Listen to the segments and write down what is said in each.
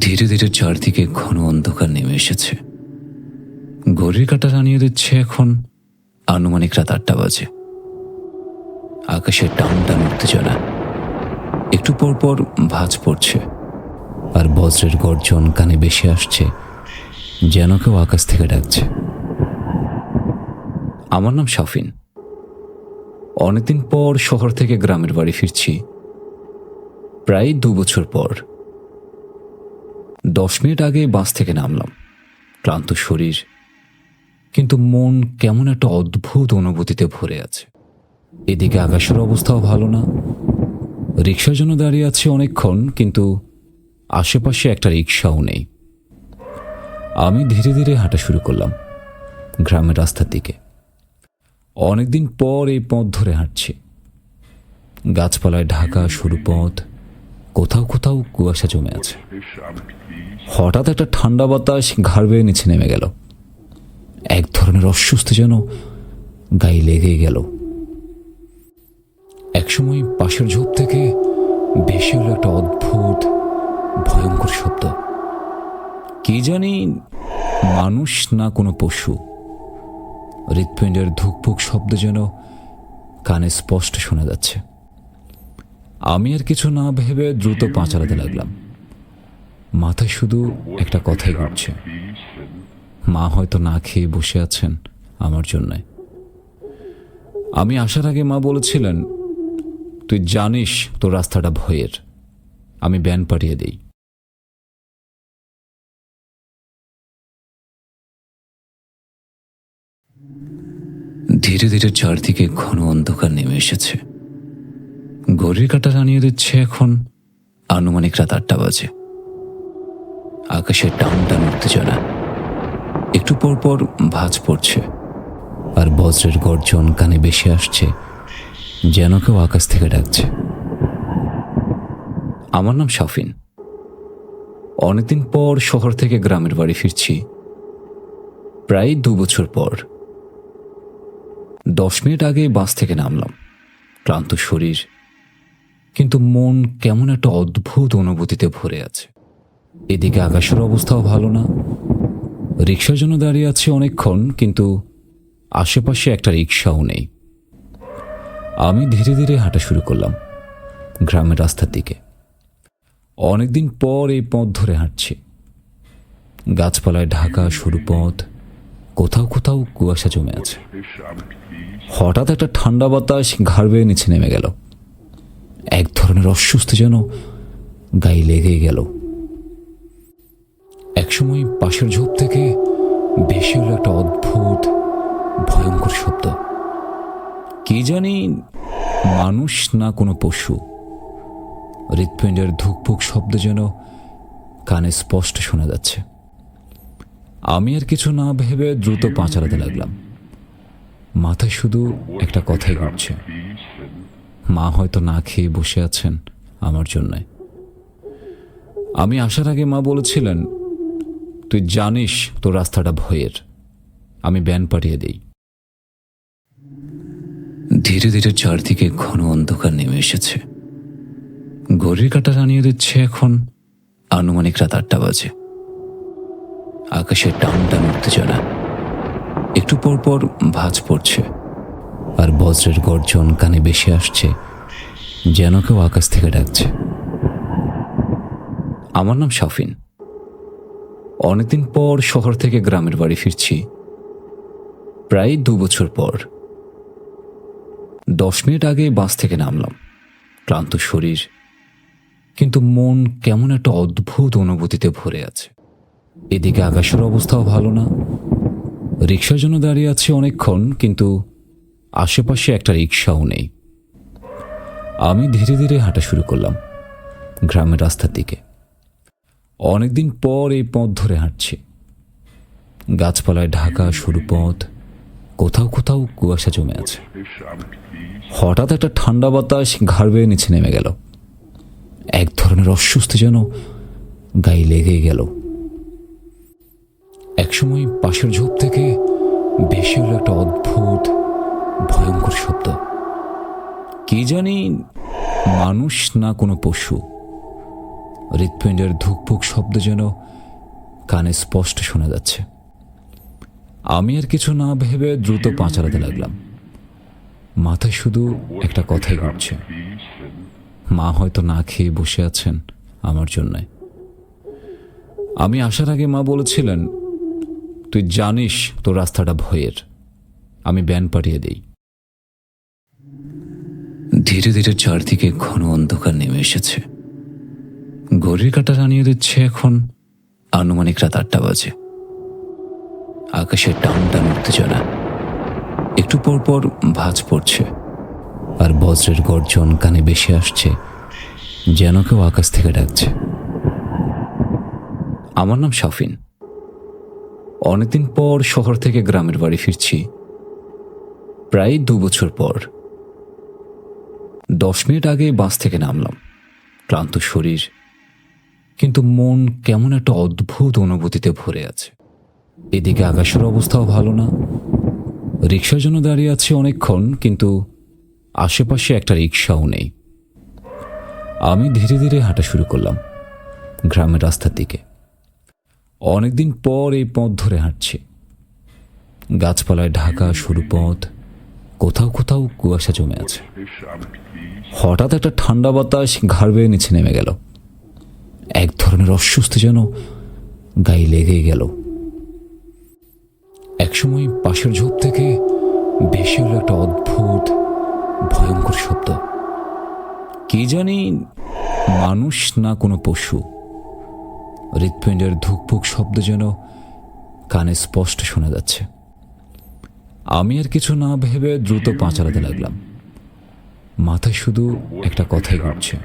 ধীরে ধীরে চারদিকে ঘন অন্ধকার নেমে এসেছে। ঘড়ির কাঁটা জানিয়ে দিচ্ছে এখন আনুমানিক রাত আটটা বাজে। আকাশে টান টান উত্তেজনা। একটু পর পর ভাঁজ পড়ছে আর বজ্রের গর্জন কানে বেশি আসছে, যেন কেউ আকাশ থেকে ডাকছে। আমার নাম শাফিন। অনেকদিন পর শহর থেকে গ্রামের বাড়ি ফিরছি। প্রায় দু বছর পর। দশ মিনিট আগে বাস থেকে নামলাম। ক্লান্ত শরীর, কিন্তু মন কেমন একটা অদ্ভুত অনুভূতিতে ভরে আছে। এদিকে আকাশের অবস্থাও ভালো না। রিক্সার জন্য দাঁড়িয়ে আছে অনেকক্ষণ, কিন্তু আশেপাশে একটা রিক্সাও নেই। আমি ধীরে ধীরে হাঁটা শুরু করলাম গ্রামের রাস্তার দিকে। অনেকদিন পর এই পথ ধরে হাঁটছি। গাছপালায় ঢাকা, সরু পথ কোথাও কোথাও কুয়াশা জমে আছে। হঠাৎ একটা ঠান্ডা বাতাস ঘাড় বেয়ে নিচে নেমে গেল। এক ধরনের অস্বস্তি যেন গায়ে লেগে গেল। একসময় পাশের ঝোপ থেকে ভেসে হলো একটা অদ্ভুত, ভয়ঙ্কর শব্দ। কি জানি মানুষ না কোনো পশু। হৃৎপিণ্ডের ধুকপুক শব্দ যেন কানে স্পষ্ট শোনা যাচ্ছে। আমি আর কিছু না ভেবে দ্রুত পা চালাতে লাগলাম। মাথায় শুধু একটা কথাই ঘুরছে। মা হয়তো না খেয়ে বসে আছেন আমার জন্যে। আমি আসার আগে মা বলেছিলেন, তুই জানিস তোর রাস্তাটা ভয়ের। আমি ব্যান পাঠিয়ে দিই। ধীরে ধীরে চারদিকে ঘন অন্ধকার নেমে এসেছে। ঘড়ির কাঁটা জানিয়ে দিচ্ছে এখন। আনুমানিক রাত আটটা বাজে। আকাশে টান টান উত্তেজনা। একটু পর পর ভাঁজ পড়ছে। আর বজ্রের গর্জন কানে বেশি আসছে, যেন কেউ আকাশ থেকে ডাকছে। আমার নাম শাফিন। অনেকদিন পর শহর থেকে গ্রামের বাড়ি ফিরছি। প্রায় দু বছর পর। দশ মিনিট আগে বাস থেকে নামলাম। ক্লান্ত শরীর কিন্তু মন কেমন একটা অদ্ভুত অনুভূতিতে ভরে আছে। এদিকে আকাশের অবস্থাও ভালো না। রিক্সার জন্য দাঁড়িয়ে আছে অনেকক্ষণ, কিন্তু আশেপাশে একটা রিক্সাও নেই। আমি ধীরে ধীরে হাঁটা শুরু করলাম গ্রামের রাস্তার দিকে। অনেকদিন পর এই পথ ধরে হাঁটছি। গাছপালায় ঢাকা, সরু পথ, কোথাও কোথাও কুয়াশা জমে আছে। হঠাৎ একটা ঠান্ডা বাতাস ঘাড় বেয়ে নিচে নেমে গেল। এক ধরনের অস্বস্তি যেন গায়ে লেগে গেল। একসময় পাশের ঝোপ থেকে ভেসে এলো একটা অদ্ভুত, ভয়ঙ্কর শব্দ। কি জানি মানুষ না কোনো পশু। হৃৎপিণ্ডের ধুকপুক শব্দ যেন কানে স্পষ্ট শোনা যাচ্ছে। আমি আর কিছু না ভেবে দ্রুত পা চালাতে লাগলাম। মাথায় শুধু একটা কথাই ঘুরছে। মা হয়তো না খেয়ে বসে আছেন আমার জন্যে। আমি আসার আগে মা বলেছিলেন, তুই জানিস তোর রাস্তাটা ভয়ের। আমি ব্যান পাঠিয়ে দিই। ধীরে ধীরে চারদিকে ঘন অন্ধকার নেমে এসেছে। ঘড়ির কাঁটা জানিয়ে দিচ্ছে এখন আনুমানিক রাত আটটা বাজে। আকাশে টান টান উত্তেজনা একটু পর পর ভাঁজ পড়ছে। আর বজ্রের গর্জন কানে বেশি আসছে, যেন কেউ আকাশ থেকে ডাকছে। আমার নাম শাফিন। অনেকদিন পর শহর থেকে গ্রামের বাড়ি ফিরছি। প্রায় দু বছর পর। দশ মিনিট আগে বাস থেকে নামলাম। ক্লান্ত শরীর, কিন্তু মন কেমন একটা অদ্ভুত অনুভূতিতে ভরে আছে। এদিকে আকাশের অবস্থাও ভালো না। রিক্সার জন্য দাঁড়িয়ে আছে অনেকক্ষণ, কিন্তু আশেপাশে একটা রিক্সাও নেই। আমি ধীরে ধীরে হাঁটা শুরু করলাম, গ্রামের রাস্তার দিকে। অনেকদিন পর এই পথ ধরে হাঁটছি। গাছপালায় ঢাকা সরু পথ, কোথাও কোথাও কুয়াশা জমে আছে। হঠাৎ একটা ঠান্ডা বাতাস ঘাড় বেয়ে নিচে নেমে গেল। এক ধরনের অস্বস্তি যেন গায়ে লেগে গেল। একসময় পাশের ঝোপ থেকে ভেসে এলো একটা অদ্ভুত ভয়ঙ্কর শব্দ। কি জানি মানুষ না কোনো পশু। হৃৎপিণ্ডের ধুকপুক শব্দ যেন কানে স্পষ্ট শোনা যাচ্ছে। আমি আর কিছু না ভেবে দ্রুত পা চালাতে লাগলাম। মাথায় শুধু একটা কথাই ঘুরছে। মা হয়তো না খেয়ে বসে আছেন আমার জন্যে। আমি আসার আগে মা বলেছিলেন, তুই জানিস তোর রাস্তাটা ভয়ের। আমি ব্যান পাঠিয়ে দেই। ধীরে ধীরে চারদিকে ঘন অন্ধকার নেমে এসেছে। ঘড়ির কাটা জানিয়ে দিচ্ছে এখন। আনুমানিক রাত আটটা বাজে। আকাশে টান টান উত্তেজনা একটু পর পর ভাঁজ পড়ছে। আর বজ্রের গর্জন কানে বেশি আসছে, যেন কেউ আকাশ থেকে ডাকছে। আমার নাম শাফিন। অনেকদিন পর শহর থেকে গ্রামের বাড়ি ফিরছি। প্রায় দু বছর পর। দশ মিনিট আগে বাস থেকে নামলাম। ক্লান্ত শরীর, কিন্তু মন কেমন একটা অদ্ভুত অনুভূতিতে ভরে আছে। এদিকে আকাশের অবস্থাও ভালো না। রিক্সার জন্য দাঁড়িয়ে আছে অনেকক্ষণ, কিন্তু আশেপাশে একটা রিক্সাও নেই। আমি ধীরে ধীরে হাঁটা শুরু করলাম গ্রামের রাস্তার দিকে। অনেকদিন পর এই পথ ধরে হাঁটছি। গাছপালায় ঢাকা, সরু পথ কোথাও কোথাও কুয়াশা জমে আছে। হঠাৎ একটা ঠান্ডা বাতাস ঘাড় বেয়ে নিচে নেমে গেল। এক ধরনের অস্বস্তি যেন গায়ে লেগে গেল। একসময় পাশের ঝোপ থেকে বেশি হলো একটা অদ্ভুত, ভয়ঙ্কর শব্দ। কি জানি মানুষ না কোনো পশু। হৃৎপিণ্ডের ধুকপুক শব্দ যেন কানে স্পষ্ট শোনা যাচ্ছে। আমি আর কিছু না ভেবে দ্রুত পা চালাতে লাগলাম। মাথায় শুধু একটা কথাই ঘুরছে।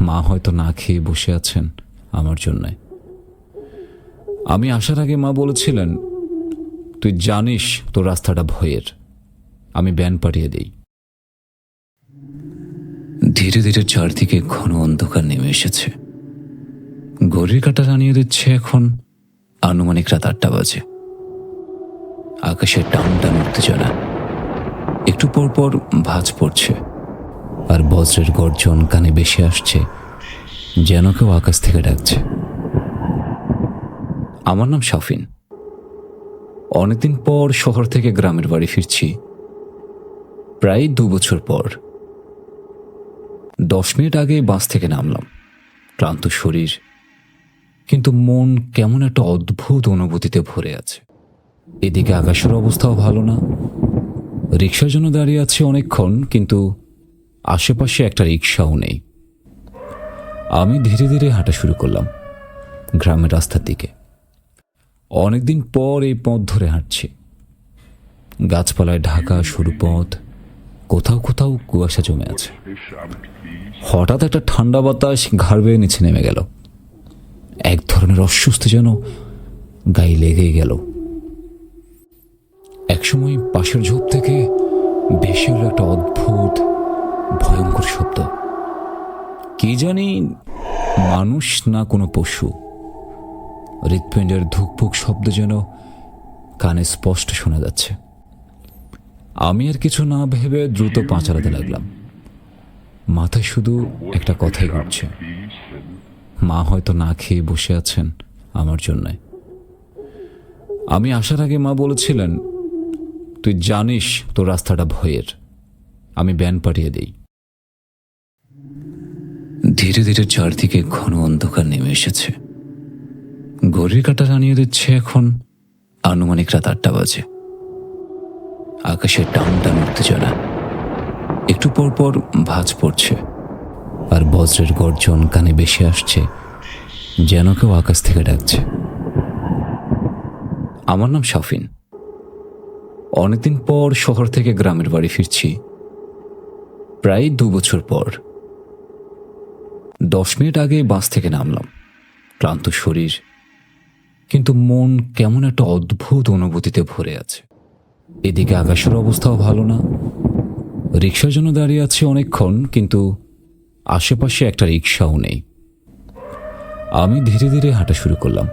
মা হয়তো না খেয়ে বসে আছেন আমার জন্যে। আমি আসার আগে মা বলেছিলেন, তুই জানিস তোর রাস্তাটা ভয়ের। আমি ব্যান পাঠিয়ে দিই। ধীরে ধীরে চারদিকে ঘন অন্ধকার নেমে এসেছে। ঘড়ির কাটা জানিয়ে দিচ্ছে এখন আনুমানিক রাত আটটা বাজে। আকাশে টান টান উত্তেজনা একটু পর পর ভাঁজ পড়ছে। আর বজ্রের গর্জন কানে বেশি আসছে, যেন কেউ আকাশ থেকে ডাকছে। আমার নাম শাফিন। অনেকদিন পর শহর থেকে গ্রামের বাড়ি ফিরছি। প্রায় দু বছর পর। দশ মিনিট আগে বাস থেকে নামলাম। ক্লান্ত শরীর, কিন্তু মন কেমন একটা অদ্ভুত অনুভূতিতে ভরে আছে। এদিকে আকাশের অবস্থাও ভালো না। রিক্সার জন্য দাঁড়িয়ে আছে অনেকক্ষণ, কিন্তু আশেপাশে একটা রিক্সাও নেই। আমি ধীরে ধীরে হাঁটা শুরু করলাম গ্রামের রাস্তার দিকে। অনেকদিন পর এই পথ ধরে হাঁটছি। গাছপালায় ঢাকা সরু পথ কোথাও কোথাও কুয়াশা জমে আছে। হঠাৎ একটা ঠান্ডা বাতাস ঘাড় বেয়ে নিচে নেমে গেল। এক ধরনের অস্বস্তি যেন গায়ে লেগে গেল। একসময় পাশের ঝোপ থেকে ভেসে এলো একটা অদ্ভুত, ভয়ঙ্কর শব্দ। কি জানি মানুষ না কোনো পশু। হৃৎপিণ্ডের ধুকপুক শব্দ যেন কানে স্পষ্ট শোনা যাচ্ছে। আমি আর কিছু না ভেবে দ্রুত পা চালাতে লাগলাম। মাথায় শুধু একটা কথাই ঘটছে মা হয়তো না খেয়ে বসে আছেন আমার জন্যে। আমি আসার আগে মা বলেছিলেন তুই জানিস তোর রাস্তাটা ভয়ের। আমি ব্যান পাঠিয়ে দিই। ধীরে ধীরে চারদিকে ঘন অন্ধকার নেমে এসেছে। ঘড়ির কাটা জানিয়ে দিচ্ছে এখন। আনুমানিক রাত আটটা বাজে। আকাশে টান টান উত্তেজনা। একটু পর পর ভাঁজ পড়ছে। আর বজ্রের গর্জন কানে বেশি আসছে, যেন কেউ আকাশ থেকে ডাকছে। আমার নাম শাফিন। অনেকদিন পর শহর থেকে গ্রামের বাড়ি ফিরছি। প্রায় দু বছর পর। দশ মিনিট আগে বাস থেকে নামলাম। ক্লান্ত শরীর, কিন্তু মন কেমন একটা অদ্ভুত অনুভূতিতে ভরে আছে। এদিকে আকাশের অবস্থাও ভালো না। রিক্সার জন্য দাঁড়িয়ে আছে অনেকক্ষণ, কিন্তু আশেপাশে একটা রিক্সাও নেই। আমি ধীরে ধীরে হাঁটা শুরু করলাম,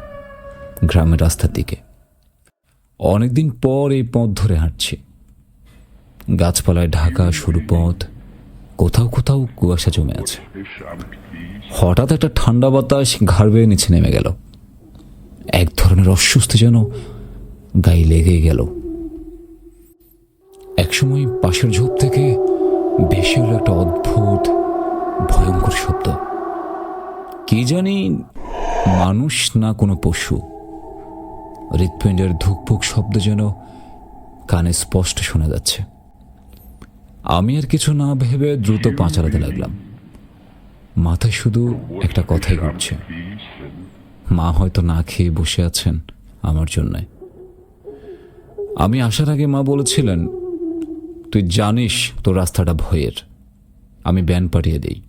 গ্রামের রাস্তার দিকে। অনেকদিন পর এই পথ ধরে হাঁটছি। গাছপালায় ঢাকা সরু পথ, কোথাও কোথাও কুয়াশা জমে আছে। হঠাৎ একটা ঠান্ডা বাতাস ঘাড় বেয়ে নিচে নেমে গেল। এক ধরনের অস্বস্তি যেন গায়ে লেগে গেল। একসময় পাশের ঝোপ থেকে বেশি এলো একটা অদ্ভুত, ভয়ঙ্কর শব্দ। কি জানি মানুষ না কোনো পশু। হৃৎপিণ্ডের ধুকপুক শব্দ যেন কানে স্পষ্ট শোনা যাচ্ছে। আমি আর কিছু না ভেবে দ্রুত পা চালাতে লাগলাম। মাথায় শুধু একটা কথাই ঘুরছে। মা হয়তো না খেয়ে বসে আছেন আমার জন্যে। আমি আসার আগে মা বলেছিলেন, তুই জানিস তোর রাস্তাটা ভয়ের। আমি ব্যান পাঠিয়ে দিই।